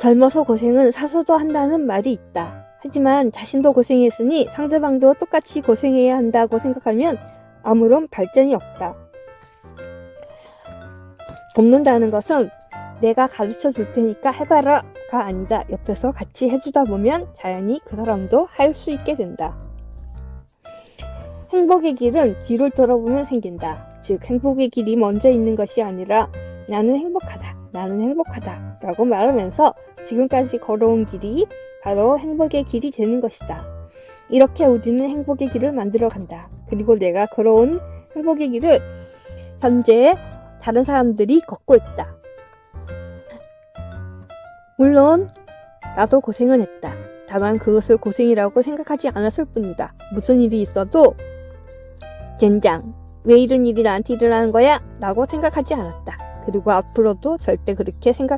젊어서 고생은 사서도 한다는 말이 있다. 하지만 자신도 고생했으니 상대방도 똑같이 고생해야 한다고 생각하면 아무런 발전이 없다. 돕는다는 것은 내가 가르쳐 줄 테니까 해봐라 가 아니다. 옆에서 같이 해주다 보면 자연히 그 사람도 할 수 있게 된다. 행복의 길은 뒤를 돌아보면 생긴다. 즉, 행복의 길이 먼저 있는 것이 아니라 나는 행복하다, 나는 행복하다 라고 말하면서 지금까지 걸어온 길이 바로 행복의 길이 되는 것이다. 이렇게 우리는 행복의 길을 만들어 간다. 그리고 내가 걸어온 행복의 길을 현재 다른 사람들이 걷고 있다. 물론 나도 고생은 했다. 다만 그것을 고생이라고 생각하지 않았을 뿐이다. 무슨 일이 있어도 젠장 왜 이런 일이 나한테 일어나는 거야? 라고 생각하지 않았다. 그리고 앞으로도 절대 그렇게 생각